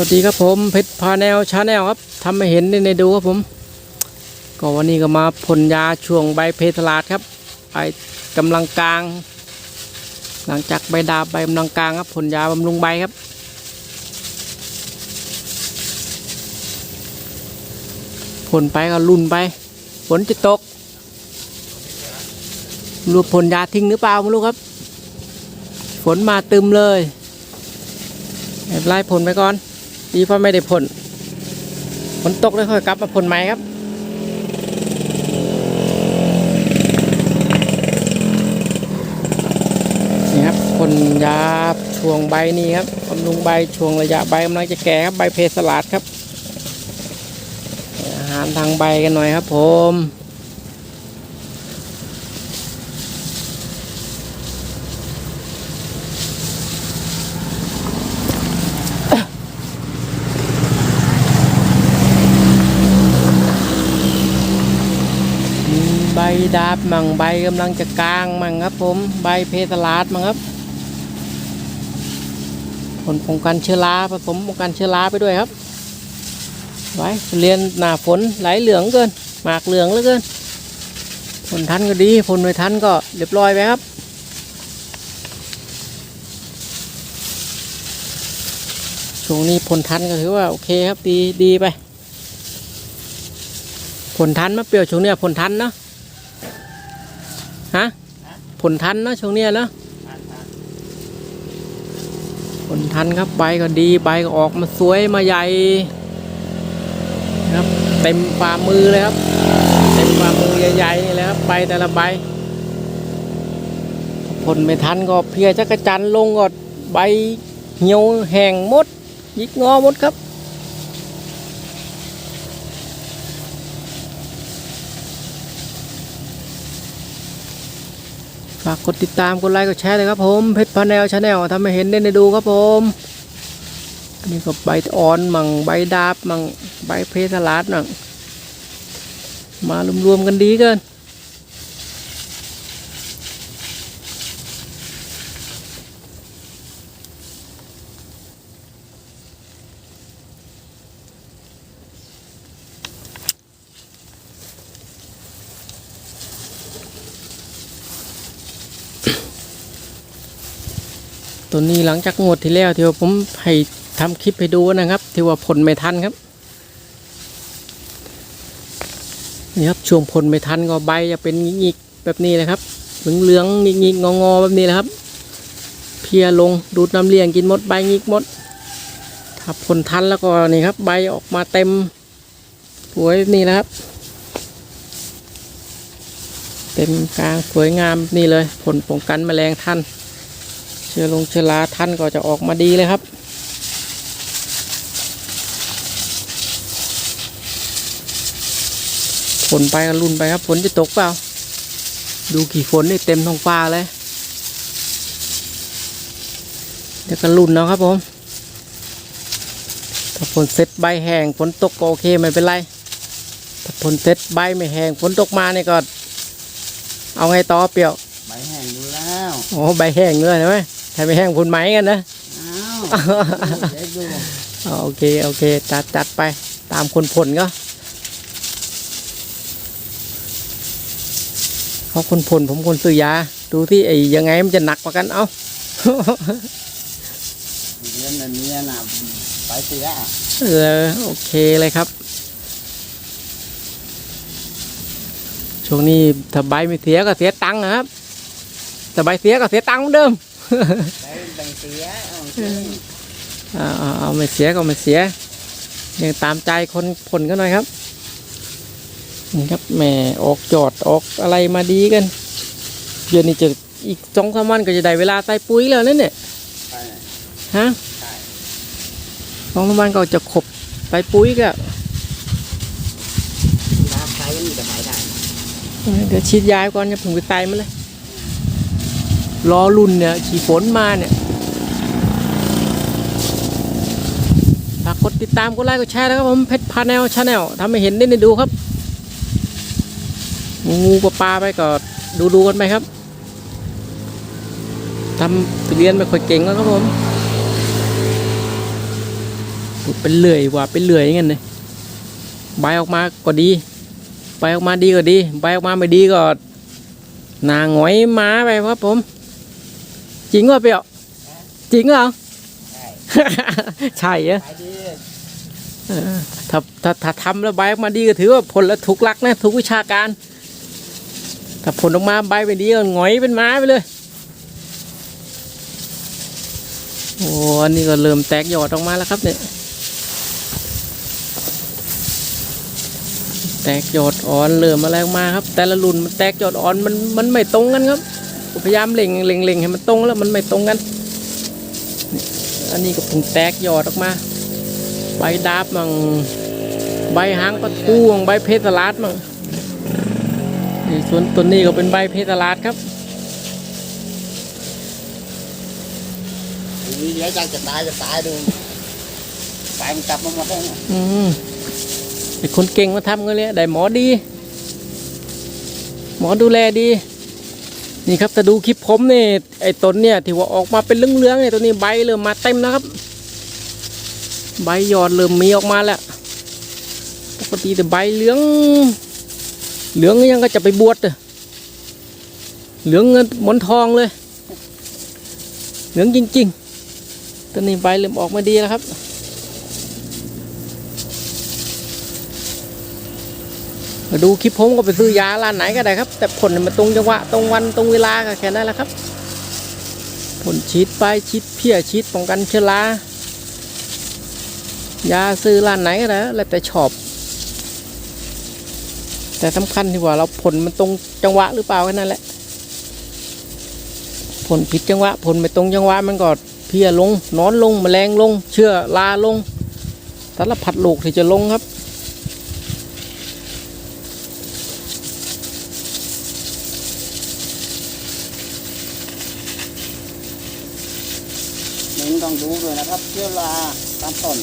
วัสดีครับผมเพชรพาแนลชาแนลครับทำให้เห็นในดูครับผมก็วันนี้ก็มาพ่นยาช่วงใบเพทลาดครับใบกำลังกลาง หลังจากใบดาบใบกำลังกลางครับพ่นยาบำรุงใบครับ พ่นไปก็ลุ่นไปฝนจะตกรูพ่นยาทิ้งหรือเปล่าไม่รู้ครับ ฝนมาตึมเลยไม่เป็นไล่พ่นไปก่อน ดีเพราะไม่ได้พ่นฝนตกแล้วค่อยกลับมาพ่นใหม่ครับนี่ครับพ่นยาช่วงใบนี่ครับบำรุงใบช่วงระยะใบกำลังจะแก่ครับใบเพสลาดครับอาหารทางใบกันหน่อยครับผม ใบดาบมั่งใบกำลังจะกลางมั่งครับผมใบเพสลาดมั่งครับผลป้องกันเชื้อราผสมป้องกันเชื้อราไปด้วยครับ ไว้เรียนหนาฝนไหลเหลืองเกิน หมากเหลืองเหลือเกินผลทันก็ดีผลไม่ทันก็เรียบร้อยไปครับช่วงนี้ผลทันก็ถือว่าโอเคครับดีดีไปผลทันมะเปรียวช่วงนี้ผลทันเนาะ ฮะผลทันนะช่วงเนี้ยเนาะผลทันครับใบก็ดีใบก็ออกมาสวยมาใหญ่ครับเต็มฝ่ามือเลยครับ เต็มฝ่ามือใหญ่ๆนี่แหละครับใบแต่ละใบผลไม่ทันก็เพียจักรจันลงก็ใบเหี่ยวแห้งหมดยิกงอหมดครับ ฝากกดติดตามกดไลค์กดแชร์เลยครับผมเพชรพาแนลชาแนลทำให้เห็นได้ในดูครับผมอันนี่ก็ใบอ่อนมั่งใบดาบมั่งใบเพสลาดมั่งมารวมๆกันดีเกิน ตัวนี้หลังจากงวดที่แล้วที่ว่าผมให้ทำคลิปให้ดูนะครับ ที่ว่าผลไม่ทันครับนี่ครับช่วงผลไม่ทันก็ใบจะเป็นงิกๆแบบนี้เลยครับเหลืองๆงิกๆงอๆแบบนี้นะครับ เพียลงดูดน้ำเลี้ยงกินหมดใบงิกหมดถ้าผลทันแล้วก็นี่ครับ ใบออกมาเต็มสวยนี่นะครับ เต็มกลางสวยงามนี่เลย ผลป้องกันแมลงทัน ชื้อลงเชื้อราท่านก็จะออกมาดีเลยครับ ฝนไปก็รุ่นไปครับ ฝนจะตกเปล่า ดูกี่ฝนนี่เต็มท้องฟ้าเลยเดี๋ยวก็รุ่นเนาะครับผม ถ้าฝนเสร็จใบแห้งฝนตกก็โอเคไม่เป็นไร ถ้าฝนเสร็จใบไม่แห้งฝนตกมาเนี่ยก็ เอาไงต่อเปรียวใบแห้งอยู่แล้ว โอ้ใบแห้งเลยใช่ไหม ถ้าไม่แห้งฝุ่นไหมกันนะอ้าวเด็กดูอ๋อโอเคโอเคจัดจัดไปตามคนผลก็เขาคนผลผมคนซื้อยา ดูที่ไอ้ยังไงมันจะหนักกว่ากันเอ้าเรียนอันนี้น่ะไปเสียเออโอเคเลยครับ ช่วงนี้ถ้าใบไม่เสียก็เสียตังค์นะครับถ้าใบเสียก็เสียตังค์เหมือนเดิมไปแบ่ง เสียเอาเสียเอาเอาเอาไม่เสียก็ไม่เสีย ยังตามใจคนผลกันหน่อยครับนี่ครับแหม่ออกจอดออกอะไรมาดีกันเดือนนี้จะอีกสองสามวันก็จะได้เวลาใส่ปุ๋ยแล้วนั่นเนี่ยไปฮะใช่สองสามวันก็จะขบใส่ปุ๋ยก็ร้านใช้ยังมีแต่ขายได้เดี๋ยวฉีดยาก่อนจะผึ่งไปใส่มันเลย รอรุ่นเนี่ยฉีดฝนมาเนี่ยฝากกดติดตามกดไลค์กดแชร์นะครับผมเพชรพาแนลชาแนลทำให้เห็นได้ในดูครับ งูงูปลาปลาไปก็ดูดูกันไปครับทำเรียนไม่ค่อยเก่งแล้วครับผมเป็นเลื่อยว่าเป็นเลื่อยอย่างเงี้ยเลยใบออกมาก็ดีใบออกมาดีก็ดีใบออกมาไม่ดีก็นาหงอยหมาไปครับผม จริงว่าเปล่าจริงเหรอใช่ใช่เหรอขายดีเออถ้าถ้าถ้าทำแล้วใบออกมาดีก็ถือว่าผลแล้วถูกหลักนะถูกวิชาการ ถ้าผลออกมาใบไม่ดีก็หงอยเป็นไม้ไปเลย โอ้อันนี้ก็เริ่มแตกยอดออกมาแล้วครับเนี่ย แตกยอดอ่อนเริ่มอะไรออกมาครับ แต่ละรุ่นมันแตกยอดอ่อนมันมันไม่ตรงกันครับ พยายามเล็งเล็งเล็งให้มันตรงแล้วมันไม่ตรงกันนี่อันนี้ก็เพิ่งแตกยอดออกมา ใบดาบมั่งใบหางปลาทูมั่งใบเพชรลาดมั่งนี่ส่วนต้นนี้ก็เป็นใบเพชรลาดครับทีนี้เดี๋ยวจะจะตายจะตายดูไปมันกลับมาหมดแล้วเนี่ยอืมไอ้คนเก่งมาทำกันเลยได้หมอดี หมอดูแลดี นี่ครับแต่ดูคลิปผมนี่ไอ้ต้นเนี่ยที่ว่าออกมาเป็นเหลืองๆเนี่ยตัวนี้ใบเริ่มมาเต็มแล้วครับ ใบยอดเริ่มมีออกมาแล้วปกติแต่ใบเหลือง เหลืองยังก็จะไปบวชเลยเหลืองเงินมนทองเลย เหลืองจริงๆตัวนี้ใบเริ่มออกมาดีแล้วครับ มาดูคลิปผมก็ไปซื้อยาร้านไหนก็ได้ครับ แต่ผลมันตรงจังหวะตรงวันตรงเวลาก็แค่นั้นแหละครับ ผลฉีดไปฉีดเพี้ยฉีดป้องกันเชื้อรายาซื้อร้านไหนก็ได้แล้วแต่ชอบ แต่สำคัญที่ว่าเราผลมันตรงจังหวะหรือเปล่าแค่นั้นแหละ ผลผิดจังหวะ ผลไม่ตรงจังหวะมันก็เพี้ยลงนอนลงแมลงลง เชื้อราลงสารพัดโรคที่จะลงครับ ต้องดูด้วยนะครับเชื้อราตามต้น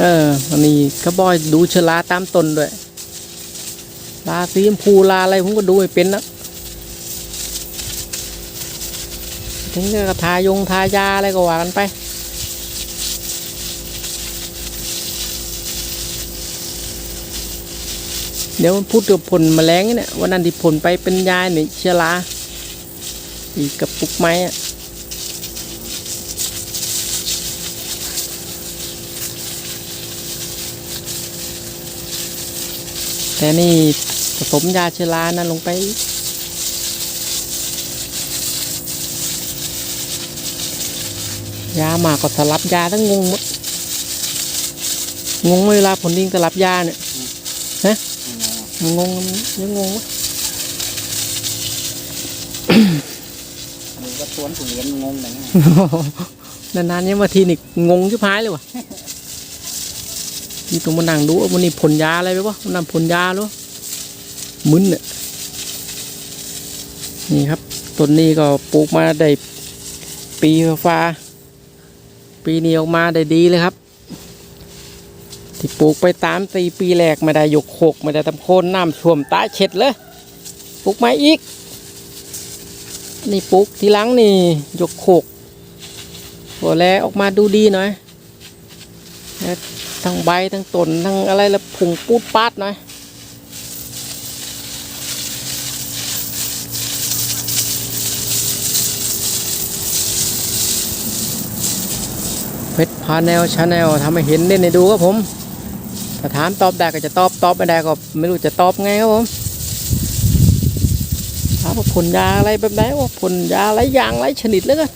เอออันนี้ก็บอยดูเชื้อราตามต้นด้วยลาสีชมพูลาอะไรผมก็ดูไม่เป็นนะถึงจะทายงทายาอะไรก็ว่ากันไปเดี๋ยวพูดถึงผลแมลงเนี่ยวันนั้นที่ผลไปเป็นยาเนี่ยเชื้อราอีกกับปุกไม้อะ แต่นี่ผสมยาเชื้อรานั้นลงไป ยามาก็สลับยาทั้งงงหมดงงไหมเวลาผลดิงสลับยาเนี่ยฮะมันงงยังงงวะดูว่าสวนทุเรียนงงอะไรเงี้ยนานๆเนี่ยมาทีนี่งงชิบหายเลยวะ นี่ต้องมานั่งดูว่ามันนี่ผลยาอะไรไปวะมันนำผลยาหรือมึนเนี่ยนี่ครับต้นนี้ก็ปลูกมาได้ปีฟ้าปีนี้ออกมาได้ดีเลยครับ ที่ปลูกไปตามตีปีแรกไม่ได้ยกโคกไม่ได้ทำโคนน้ำท่วมตาเฉดเลยปลูกมาอีก นี่ปลูกทีหลังนี่ยกโคกพอแล้วออกมาดูดีหน่อย ทั้งใบทั้งต้นทั้งอะไรแล้วผงปูดปาดหน่อยเพชรพาแนลชาแนลทำให้เห็นเล่นในดูครับผมถ้าถามตอบได้ก็จะตอบตอบไม่ได้ก็ไม่รู้จะตอบไงครับผมถามว่าผลยาอะไรแบบไหนว่าผลยาหลายอย่างหลายชนิดเลยกัน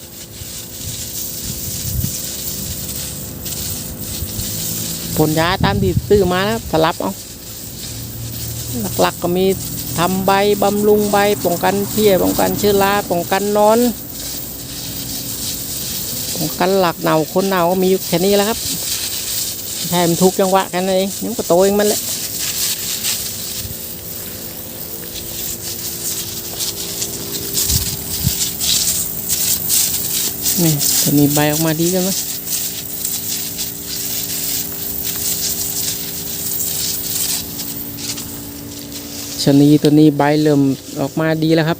ผลยาตามที่ซื้อมานะครับสลับเอาหลักๆก็มีทำใบบำรุงใบป้องกันเพี้ยป้องกันเชื้อราป้องกันนอนป้องกันหลักเน่าคนเน่าก็มีอยู่แค่นี้แล้วครับใช่มันถูกจังหวะกันเองนี่มันก็โตเองมันแหละนี่จะมีใบออกมาดีกันไหม ชะนีตัวนี้ใบเริ่มออกมาดีแล้วครับ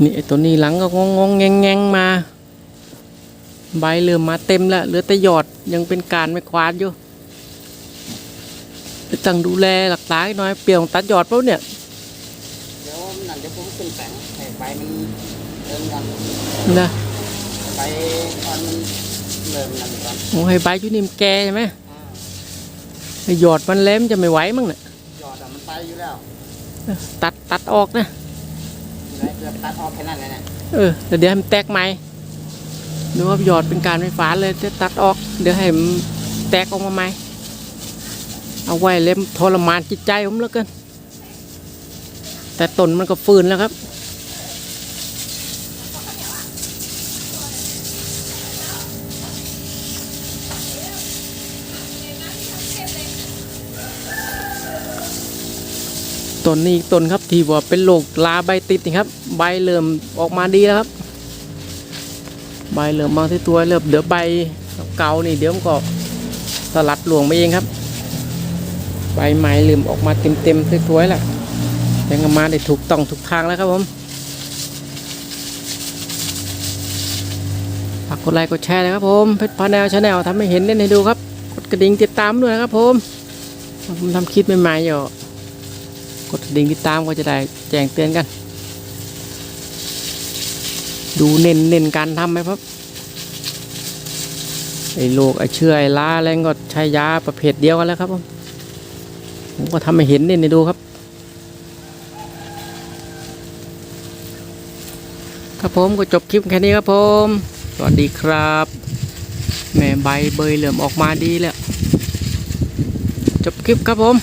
มนี่ไอ้ตัวนี้หลังก็งงงๆแงงแงงๆมา ใบเริ่มมาเต็มแล้ว เหลือแต่หยอดยังเป็นการไม่ควานอยู่ต้องดูแลหลักษาหน่อยเปลี่ยนตัดหยอดเปล่าเนี่ยเดี๋ยวนั่นเดี๋ยวผมขึ้นแต่งให้ใบมันเริ่มกันนะใบตอนมัน เริ่มนั่นก่อนโอ้ให้ใบชุดนี้มันแก่ใช่ไหมอ่าให้หยอดมันเล้มจะไม่ไหวมั้งเนี่ยยอดอะมันไปอยู่แล้วตัดตัดออกนะ อยู่ไหนเกือบตัดออกแค่นั้นเลยนะเออแต่เดี๋ยวให้มันแตกใหม่ดูว่าหยอดเป็นการไฟฟ้าเลยจะตัดออก เดี๋ยวให้มันแตกออกมาใหม่ เอาไว้เล่มทรมานจิตใจผมแล้วกันแต่ต้นมันก็ฟื้นแล้วครับ ต้นนี้อีกต้นครับที่ว่าเป็นโรคลาใบติดนี่ครับ ใบเริ่มออกมาดีแล้วครับ ใบเริ่มบางที่ตัวเริ่มเดี๋ยวใบเก่านี่เดี๋ยวมันก็สลัดหลวงไปเองครับ ใบไม้เริ่มออกมาเต็มๆสวยๆแล้วยังมาได้ถูกต้องถูกทางแล้วครับผมฝากกดไลค์กดแชร์นะครับผมเพชรพาแนลชาแนลทำให้เห็นเล่นให้ดูครับ กดกระดิ่งติดตามด้วยนะครับผมผมทำคลิปใหม่ๆอยู่ กดกระดิ่งติดตามก็จะได้แจ้งเตือนกัน ดูเน้นเน้นการทำไหมครับไอ้โรคไอ้เชื้อไอ้ล้าอะไรก็ใช้ยาประเภทเดียวกันแล้วครับผมผมก็ทำให้เห็นเน้นๆดูครับ ครับผมก็จบคลิปแค่นี้ครับผม สวัสดีครับแม่ใบเบยเหลื่อมออกมาดีแล้ว จบคลิปครับผม